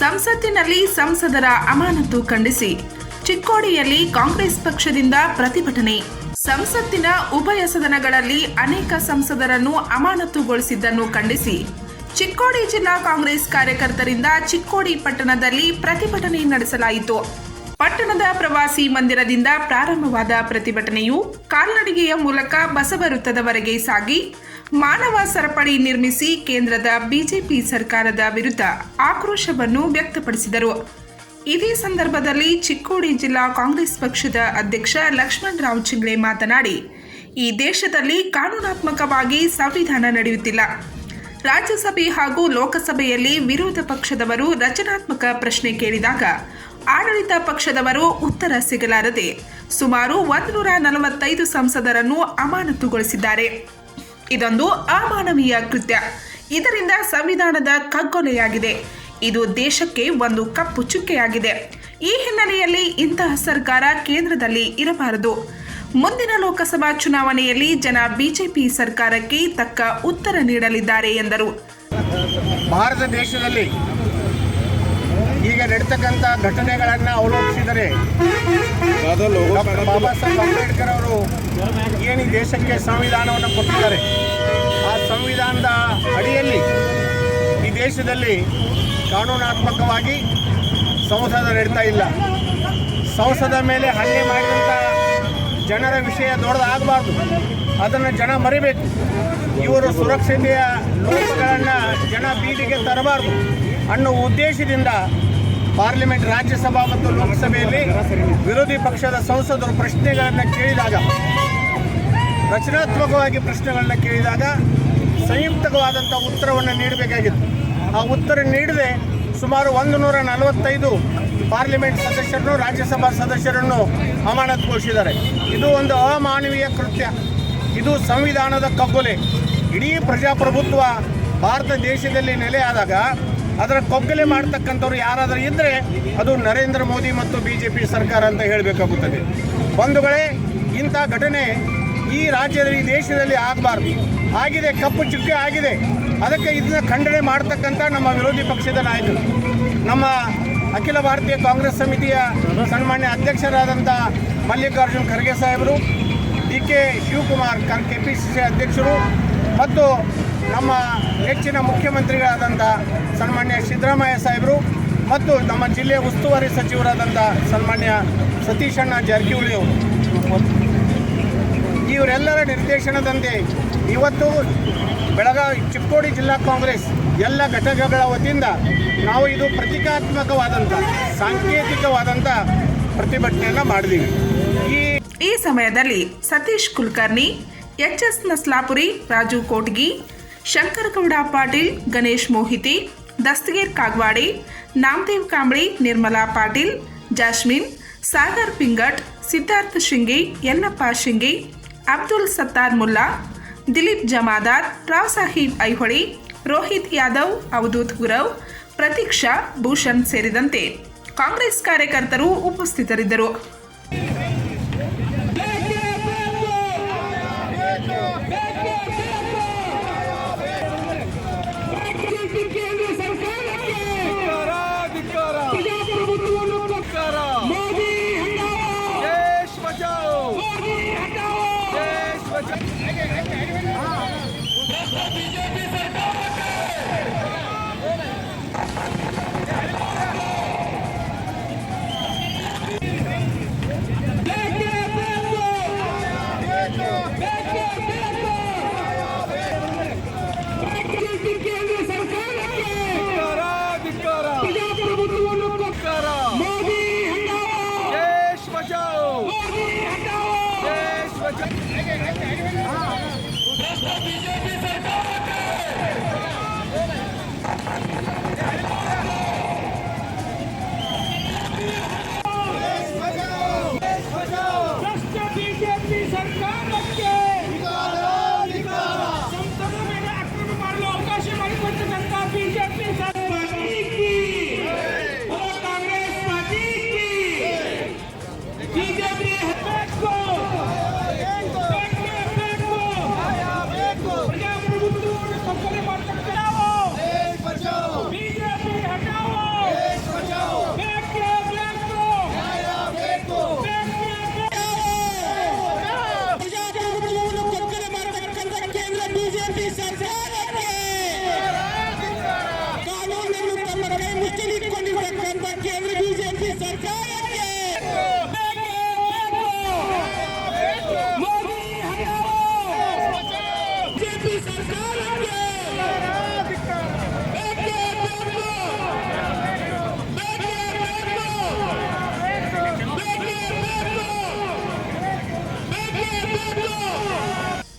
ಸಂಸತ್ತಿನಲ್ಲಿ ಸಂಸದರ ಅಮಾನತು ಖಂಡಿಸಿ. ಚಿಕ್ಕೋಡಿಯಲ್ಲಿ ಕಾಂಗ್ರೆಸ್ ಪಕ್ಷದಿಂದ ಪ್ರತಿಭಟನೆ. ಸಂಸತ್ತಿನ ಉಭಯ ಸದನಗಳಲ್ಲಿ ಅನೇಕ ಸಂಸದರನ್ನು ಅಮಾನತುಗೊಳಿಸಿದ್ದನ್ನು ಖಂಡಿಸಿ. ಚಿಕ್ಕೋಡಿ ಜಿಲ್ಲಾ ಕಾಂಗ್ರೆಸ್ ಕಾರ್ಯಕರ್ತರಿಂದ ಚಿಕ್ಕೋಡಿ ಪಟ್ಟಣದಲ್ಲಿ ಪ್ರತಿಭಟನೆ ನಡೆಸಲಾಯಿತು. ಪಟ್ಟಣದ ಪ್ರವಾಸಿ ಮಂದಿರದಿಂದ ಪ್ರಾರಂಭವಾದ ಪ್ರತಿಭಟನೆಯು ಕಾಲ್ನಡಿಗೆಯ ಮೂಲಕ ಬಸವ ವೃತ್ತದವರೆಗೆ ಸಾಗಿ ಮಾನವ ಸರಪಳಿ ನಿರ್ಮಿಸಿ ಕೇಂದ್ರದ ಬಿಜೆಪಿ ಸರ್ಕಾರದ ವಿರುದ್ಧ ಆಕ್ರೋಶವನ್ನು ವ್ಯಕ್ತಪಡಿಸಿದರು. ಇದೇ ಸಂದರ್ಭದಲ್ಲಿ ಚಿಕ್ಕೋಡಿ ಜಿಲ್ಲಾ ಕಾಂಗ್ರೆಸ್ ಪಕ್ಷದ ಅಧ್ಯಕ್ಷ ಲಕ್ಷ್ಮಣ್ ರಾವ್ ಚಿಂಗ್ಳೆ ಮಾತನಾಡಿ, ಈ ದೇಶದಲ್ಲಿ ಕಾನೂನಾತ್ಮಕವಾಗಿ ಸಂವಿಧಾನ ನಡೆಯುತ್ತಿಲ್ಲ. ರಾಜ್ಯಸಭೆ ಹಾಗೂ ಲೋಕಸಭೆಯಲ್ಲಿ ವಿರೋಧ ಪಕ್ಷದವರು ರಚನಾತ್ಮಕ ಪ್ರಶ್ನೆ ಕೇಳಿದಾಗ ಆಡಳಿತ ಪಕ್ಷದವರು ಉತ್ತರ ಸಿಗಲಾರದೆ ಸುಮಾರು ಒಂದೂರ ನಲವತ್ತೈದು ಸಂಸದರನ್ನು ಅಮಾನತುಗೊಳಿಸಿದ್ದಾರೆ. ಇದೊಂದು ಅಮಾನವೀಯ ಕೃತ್ಯ. ಇದರಿಂದ ಸಂವಿಧಾನದ ಕಗ್ಗೊಲೆಯಾಗಿದೆ. ಇದು ದೇಶಕ್ಕೆ ಒಂದು ಕಪ್ಪು ಚುಕ್ಕೆಯಾಗಿದೆ. ಈ ಹಿನ್ನೆಲೆಯಲ್ಲಿ ಇಂತಹ ಸರ್ಕಾರ ಕೇಂದ್ರದಲ್ಲಿ ಇರಬಾರದು. ಮುಂದಿನ ಲೋಕಸಭಾ ಚುನಾವಣೆಯಲ್ಲಿ ಜನ ಬಿಜೆಪಿ ಸರ್ಕಾರಕ್ಕೆ ತಕ್ಕ ಉತ್ತರ ನೀಡಲಿದ್ದಾರೆ ಎಂದರು. ಭಾರತ ದೇಶದಲ್ಲಿ ನಡೀತಕ್ಕಂಥ ಘಟನೆಗಳನ್ನು ಅವಲೋಕಿಸಿದರೆ ಡಾಕ್ಟರ್ ಬಾಬಾ ಸಾಹೇಬ್ ಅಂಬೇಡ್ಕರ್ ಅವರು ಏನು ಈ ದೇಶಕ್ಕೆ ಸಂವಿಧಾನವನ್ನು ಕೊಟ್ಟಿದ್ದಾರೆ? ಆ ಸಂವಿಧಾನದ ಅಡಿಯಲ್ಲಿ ಈ ದೇಶದಲ್ಲಿ ಕಾನೂನಾತ್ಮಕವಾಗಿ ಸಂಸದ ನಡೀತಾ ಇಲ್ಲ. ಸಂಸದ ಮೇಲೆ ಹಲ್ಲೆ ಮಾಡಿದಂಥ ಜನರ ವಿಷಯ ದೊಡ್ಡದಾಗಬಾರ್ದು. ಅದನ್ನು ಜನ ಮರಿಬೇಕು. ಇವರು ಸುರಕ್ಷತೆಯ ಲೋಪಗಳನ್ನು ಜನ ಬೀದಿಗೆ ತರಬಾರ್ದು ಅನ್ನೋ ಉದ್ದೇಶದಿಂದ ಪಾರ್ಲಿಮೆಂಟ್ ರಾಜ್ಯಸಭಾ ಮತ್ತು ಲೋಕಸಭೆಯಲ್ಲಿ ವಿರೋಧಿ ಪಕ್ಷದ ಸಂಸದರು ಪ್ರಶ್ನೆಗಳನ್ನು ಕೇಳಿದಾಗ, ರಚನಾತ್ಮಕವಾಗಿ ಪ್ರಶ್ನೆಗಳನ್ನ ಕೇಳಿದಾಗ ಸಂಯುಕ್ತವಾದಂಥ ಉತ್ತರವನ್ನು ನೀಡಬೇಕಾಗಿತ್ತು. ಆ ಉತ್ತರ ನೀಡದೆ ಸುಮಾರು ಒಂದು ನೂರ ನಲವತ್ತೈದು ಪಾರ್ಲಿಮೆಂಟ್ ಸದಸ್ಯರನ್ನು, ರಾಜ್ಯಸಭಾ ಸದಸ್ಯರನ್ನು ಅಮಾನತುಗೊಳಿಸಿದ್ದಾರೆ. ಇದು ಒಂದು ಅಮಾನವೀಯ ಕೃತ್ಯ. ಇದು ಸಂವಿಧಾನದ ಕಗ್ಗೊಲೆ. ಇಡೀ ಪ್ರಜಾಪ್ರಭುತ್ವ ಭಾರತ ದೇಶದಲ್ಲಿ ನೆಲೆಯಾದಾಗ ಅದರ ಕೊಗ್ಗಲೆ ಮಾಡ್ತಕ್ಕಂಥವ್ರು ಯಾರಾದರೂ ಇದ್ದರೆ ಅದು ನರೇಂದ್ರ ಮೋದಿ ಮತ್ತು ಬಿ ಜೆ ಪಿ ಸರ್ಕಾರ ಅಂತ ಹೇಳಬೇಕಾಗುತ್ತದೆ. ಬಂಧುಗಳೇ, ಇಂಥ ಘಟನೆ ಈ ರಾಜ್ಯದಲ್ಲಿ ದೇಶದಲ್ಲಿ ಆಗಬಾರ್ದು. ಆಗಿದೆ, ಕಪ್ಪು ಚುಕ್ಕೆ ಆಗಿದೆ. ಅದಕ್ಕೆ ಇದನ್ನ ಖಂಡನೆ ಮಾಡ್ತಕ್ಕಂಥ ನಮ್ಮ ವಿರೋಧಿ ಪಕ್ಷದ ನಾಯಕರು. ನಮ್ಮ ಅಖಿಲ ಭಾರತೀಯ ಕಾಂಗ್ರೆಸ್ ಸಮಿತಿಯ ಸನ್ಮಾನ್ಯ ಅಧ್ಯಕ್ಷರಾದಂಥ ಮಲ್ಲಿಕಾರ್ಜುನ್ ಖರ್ಗೆ ಸಾಹೇಬರು, D K Shivakumar K P C C ಅಧ್ಯಕ್ಷರು ಮತ್ತು ನಮ್ಮ ನೆಚ್ಚಿನ ಮುಖ್ಯಮಂತ್ರಿಗಳಾದಂಥ ಸನ್ಮಾನ್ಯ ಸಿದ್ದರಾಮಯ್ಯ ಸಾಹೇಬರು ಮತ್ತು ನಮ್ಮ ಜಿಲ್ಲೆಯ ಉಸ್ತುವಾರಿ ಸಚಿವರಾದಂಥ ಸನ್ಮಾನ್ಯ ಸತೀಶಣ್ಣ ಜಾರಕಿಹೊಳಿ ಅವರು. ಇವರೆಲ್ಲರ ನಿರ್ದೇಶನದಂತೆ ಇವತ್ತು ಬೆಳಗಾವಿ, ಚಿಕ್ಕೋಡಿ ಜಿಲ್ಲಾ ಕಾಂಗ್ರೆಸ್ ಎಲ್ಲ ಘಟಕಗಳ ವತಿಯಿಂದ ನಾವು ಇದು ಪ್ರತೀಕಾತ್ಮಕವಾದಂಥ, ಸಾಂಕೇತಿಕವಾದಂಥ ಪ್ರತಿಭಟನೆಯನ್ನು ಮಾಡಿದ್ದೀವಿ. ಈ ಈ ಸಮಯದಲ್ಲಿ Satish Kulkarni, H S Naslapuri, Raju Kotgi Shankargouda Patil, Ganesh Mohite, Dastagir Kagwadi, Namdev Kamble, Nirmala Patil, Jasmine, Sagar Pingat, Siddharth Shingi, Yallappa Shingi, Abdul Sattar Mulla, Dilip Jamadar, Rao Saheb Aiholi, Rohit Yadav, Avadhoot Gurav, Pratiksha Bhushan ಸೇರಿದಂತೆ ಕಾಂಗ್ರೆಸ್ ಕಾರ್ಯಕರ್ತರು ಉಪಸ್ಥಿತರಿದ್ದರು. BJP సర్కార్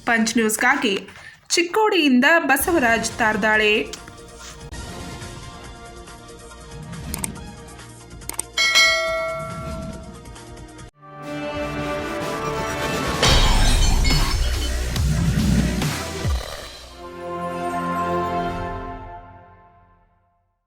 पंच news का की ಚಿಕ್ಕೋಡಿಯಿಂದ ಬಸವರಾಜ್ ತಾರ್ದಾಳೆ